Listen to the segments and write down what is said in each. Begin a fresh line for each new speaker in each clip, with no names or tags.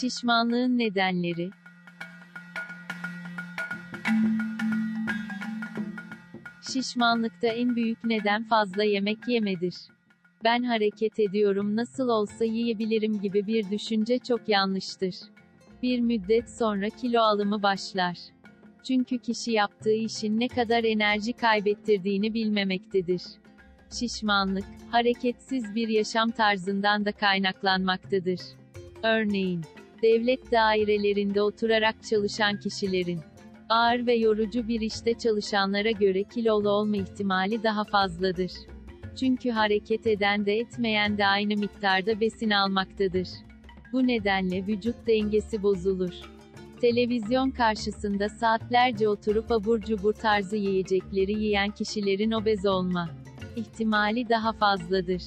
Şişmanlığın nedenleri Şişmanlıkta en büyük neden fazla yemek yemedir. Ben hareket ediyorum nasıl olsa yiyebilirim gibi bir düşünce çok yanlıştır. Bir müddet sonra kilo alımı başlar. Çünkü kişi yaptığı işin ne kadar enerji kaybettirdiğini bilmemektedir. Şişmanlık, hareketsiz bir yaşam tarzından da kaynaklanmaktadır. Örneğin, devlet dairelerinde oturarak çalışan kişilerin, ağır ve yorucu bir işte çalışanlara göre kilolu olma ihtimali daha fazladır. Çünkü hareket eden de etmeyen de aynı miktarda besin almaktadır. Bu nedenle vücut dengesi bozulur. Televizyon karşısında saatlerce oturup abur cubur tarzı yiyecekleri yiyen kişilerin obez olma ihtimali daha fazladır.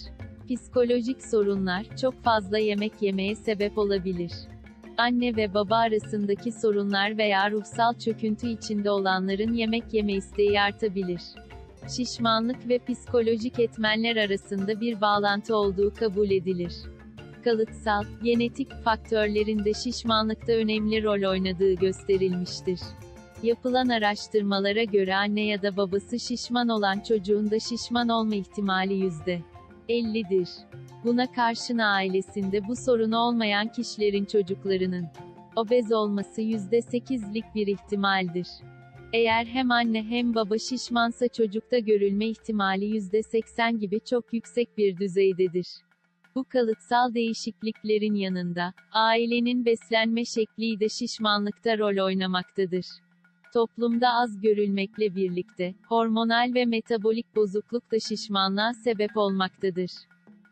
Psikolojik sorunlar çok fazla yemek yemeye sebep olabilir. Anne ve baba arasındaki sorunlar veya ruhsal çöküntü içinde olanların yemek yeme isteği artabilir. Şişmanlık ve psikolojik etmenler arasında bir bağlantı olduğu kabul edilir. Kalıtsal, genetik faktörlerin de şişmanlıkta önemli rol oynadığı gösterilmiştir. Yapılan araştırmalara göre anne ya da babası şişman olan çocuğun da şişman olma ihtimali yüzde 50'dir. Buna karşın ailesinde bu sorunu olmayan kişilerin çocuklarının obez olması %8'lik bir ihtimaldir. Eğer hem anne hem baba şişmansa çocukta görülme ihtimali %80 gibi çok yüksek bir düzeydedir. Bu kalıtsal değişikliklerin yanında, ailenin beslenme şekli de şişmanlıkta rol oynamaktadır. Toplumda az görülmekle birlikte, hormonal ve metabolik bozukluk da şişmanlığa sebep olmaktadır.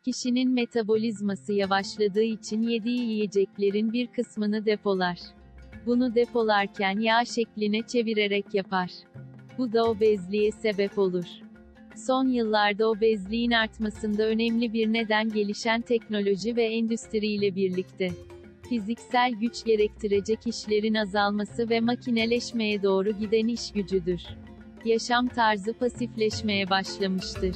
Kişinin metabolizması yavaşladığı için yediği yiyeceklerin bir kısmını depolar. Bunu depolarken yağ şekline çevirerek yapar. Bu da obezliğe sebep olur. Son yıllarda obezliğin artmasında önemli bir neden gelişen teknoloji ve endüstriyle birlikte fiziksel güç gerektirecek işlerin azalması ve makineleşmeye doğru giden iş gücüdür. Yaşam tarzı pasifleşmeye başlamıştır.